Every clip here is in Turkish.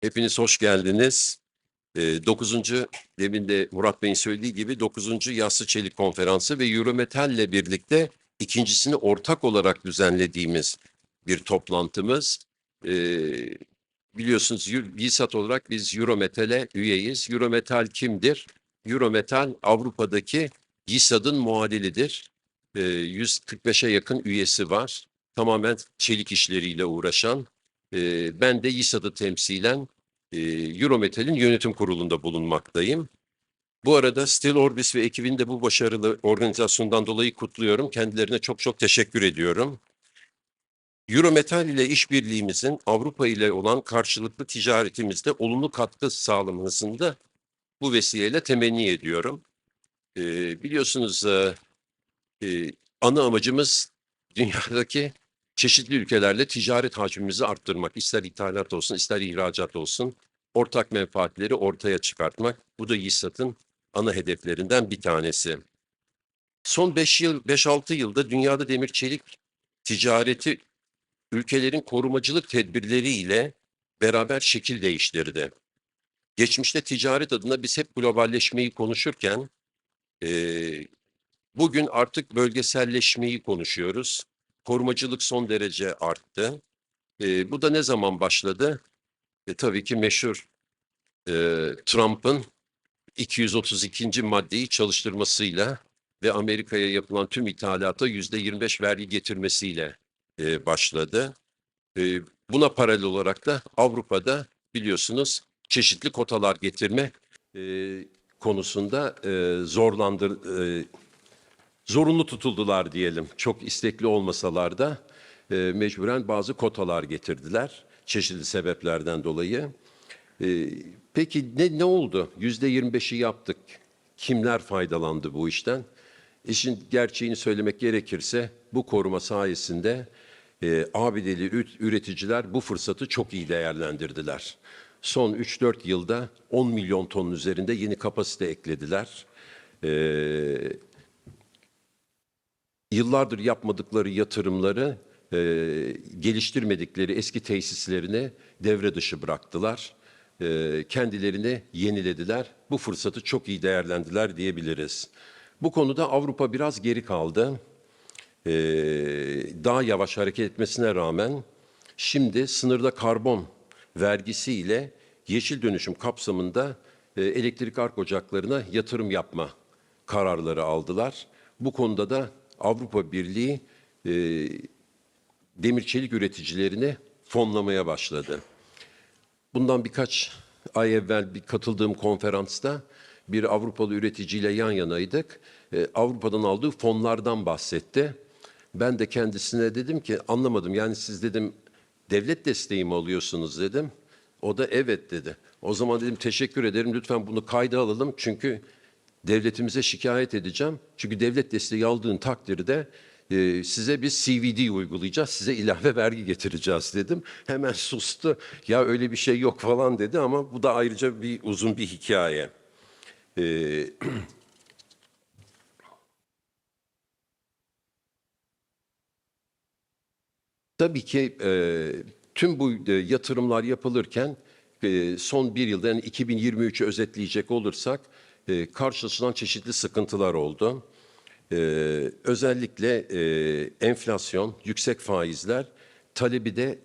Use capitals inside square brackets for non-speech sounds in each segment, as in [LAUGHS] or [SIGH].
Hepiniz hoş geldiniz. Ee, 9. demin de Murat Bey'in söylediği gibi 9. Yassı Çelik Konferansı ve Eurometal ile birlikte ikincisini ortak olarak düzenlediğimiz bir toplantımız. Ee, biliyorsunuz BİSAT olarak biz Eurometal'e üyeyiz. Eurometal kimdir? Eurometal Avrupa'daki GİSAD'ın muadilidir. Ee, 145'e yakın üyesi var. Tamamen çelik işleriyle uğraşan. Ben de GİSAD'ı temsilen e, Eurometal'in yönetim kurulunda bulunmaktayım. Bu arada Steel Orbis ve ekibini de bu başarılı organizasyondan dolayı kutluyorum. Kendilerine çok çok teşekkür ediyorum. Eurometal ile işbirliğimizin Avrupa ile olan karşılıklı ticaretimizde olumlu katkı sağlamasını da bu vesileyle temenni ediyorum. Ee, biliyorsunuz e, e, ana amacımız dünyadaki çeşitli ülkelerle ticaret hacmimizi arttırmak. İster ithalat olsun, ister ihracat olsun. Ortak menfaatleri ortaya çıkartmak. Bu da YİSAT'ın ana hedeflerinden bir tanesi. Son 5 yıl, 5-6 yılda dünyada demir çelik ticareti ülkelerin korumacılık tedbirleriyle beraber şekil değiştirdi. Geçmişte ticaret adına biz hep globalleşmeyi konuşurken eee, bugün artık bölgeselleşmeyi konuşuyoruz. Korumacılık son derece arttı. Eee, bu da ne zaman başladı? E, tabii ki meşhur eee, Trump'ın 232. maddeyi çalıştırmasıyla ve Amerika'ya yapılan tüm ithalata %25 vergi getirmesiyle e, başladı. E, buna paralel olarak da Avrupa'da biliyorsunuz çeşitli kotalar getirme e, konusunda e, zorlandır, e, zorunlu tutuldular diyelim. Çok istekli olmasalar da e, mecburen bazı kotalar getirdiler çeşitli sebeplerden dolayı. E, peki ne ne oldu? Yüzde 25'i yaptık. Kimler faydalandı bu işten? İşin gerçeğini söylemek gerekirse bu koruma sayesinde e, üret- üreticiler bu fırsatı çok iyi değerlendirdiler. Son 3-4 yılda 10 milyon tonun üzerinde yeni kapasite eklediler. E, yıllardır yapmadıkları yatırımları e, geliştirmedikleri eski tesislerini devre dışı bıraktılar. E, kendilerini yenilediler. Bu fırsatı çok iyi değerlendiler diyebiliriz. Bu konuda Avrupa biraz geri kaldı. E, daha yavaş hareket etmesine rağmen şimdi sınırda karbon vergisiyle yeşil dönüşüm kapsamında e, elektrik ark ocaklarına yatırım yapma kararları aldılar. Bu konuda da Avrupa Birliği e, demir çelik üreticilerini fonlamaya başladı. Bundan birkaç ay evvel bir katıldığım konferansta bir Avrupalı üreticiyle yan yanaydık. Ee, Avrupa'dan aldığı fonlardan bahsetti. Ben de kendisine dedim ki anlamadım yani siz dedim devlet desteği mi alıyorsunuz dedim. O da evet dedi. O zaman dedim teşekkür ederim lütfen bunu kayda alalım çünkü devletimize şikayet edeceğim. Çünkü devlet desteği aldığın takdirde e, size biz CVD uygulayacağız, size ilave vergi getireceğiz dedim. Hemen [LAUGHS] sustu. Ya öyle bir şey yok falan dedi ama bu da ayrıca bir uzun bir hikaye. Ee, [CLEARS THROAT] Tabii ki e, tüm bu e, yatırımlar yapılırken e, son bir yılda yani 2023'ü özetleyecek olursak e, karşılaşılan çeşitli sıkıntılar oldu. E, özellikle e, enflasyon, yüksek faizler talebi de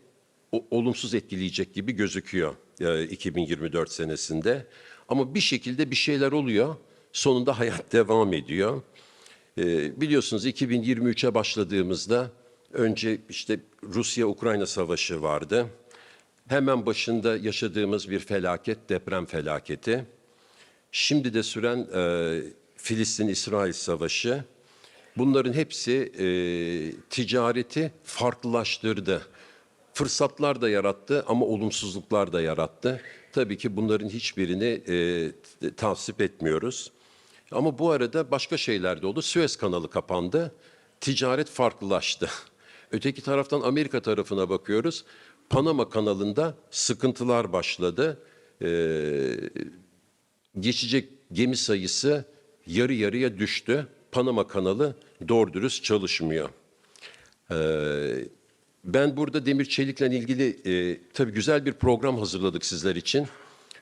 o- olumsuz etkileyecek gibi gözüküyor e, 2024 senesinde. Ama bir şekilde bir şeyler oluyor. Sonunda hayat [LAUGHS] devam ediyor. Ee, biliyorsunuz 2023'e başladığımızda önce işte Rusya-Ukrayna savaşı vardı. Hemen başında yaşadığımız bir felaket, deprem felaketi. Şimdi de süren e, Filistin-İsrail savaşı. Bunların hepsi e, ticareti farklılaştırdı. Fırsatlar da yarattı ama olumsuzluklar da yarattı. Tabii ki bunların hiçbirini e, tavsip etmiyoruz. Ama bu arada başka şeyler de oldu. Suez kanalı kapandı. Ticaret farklılaştı. [LAUGHS] Öteki taraftan Amerika tarafına bakıyoruz. Panama kanalında sıkıntılar başladı. Ee, geçecek gemi sayısı yarı yarıya düştü. Panama kanalı doğru dürüst çalışmıyor. Ee, Ben burada demir çelikle ilgili e, tabii güzel bir program hazırladık sizler için.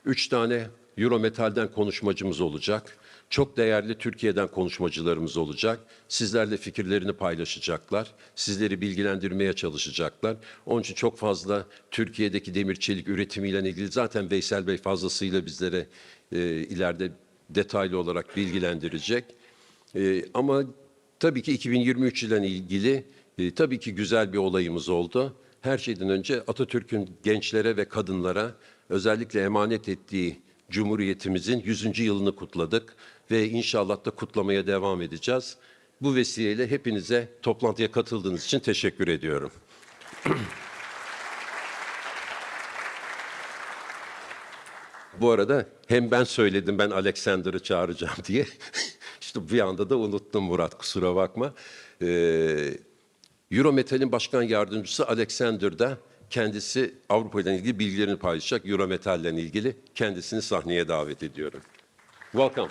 Üç tane Eurometal'den konuşmacımız olacak. Çok değerli Türkiye'den konuşmacılarımız olacak. Sizlerle fikirlerini paylaşacaklar. Sizleri bilgilendirmeye çalışacaklar. Onun için çok fazla Türkiye'deki demir çelik üretimiyle ilgili zaten Veysel Bey fazlasıyla bizlere e, ileride detaylı olarak bilgilendirecek. E, ama tabii ki 2023 ile ilgili e, tabii ki güzel bir olayımız oldu. Her şeyden önce Atatürk'ün gençlere ve kadınlara özellikle emanet ettiği Cumhuriyetimizin 100. yılını kutladık ve inşallah da kutlamaya devam edeceğiz. Bu vesileyle hepinize toplantıya katıldığınız için teşekkür ediyorum. [CLEARS THROAT] Bu arada hem ben söyledim ben Alexander'ı çağıracağım [LAUGHS] diye. işte bir anda da unuttum Murat kusura bakma. Ee, Eurometal'in başkan yardımcısı Alexander da kendisi Avrupa ile ilgili bilgilerini paylaşacak. Eurometal ile ilgili kendisini sahneye davet ediyorum. Welcome.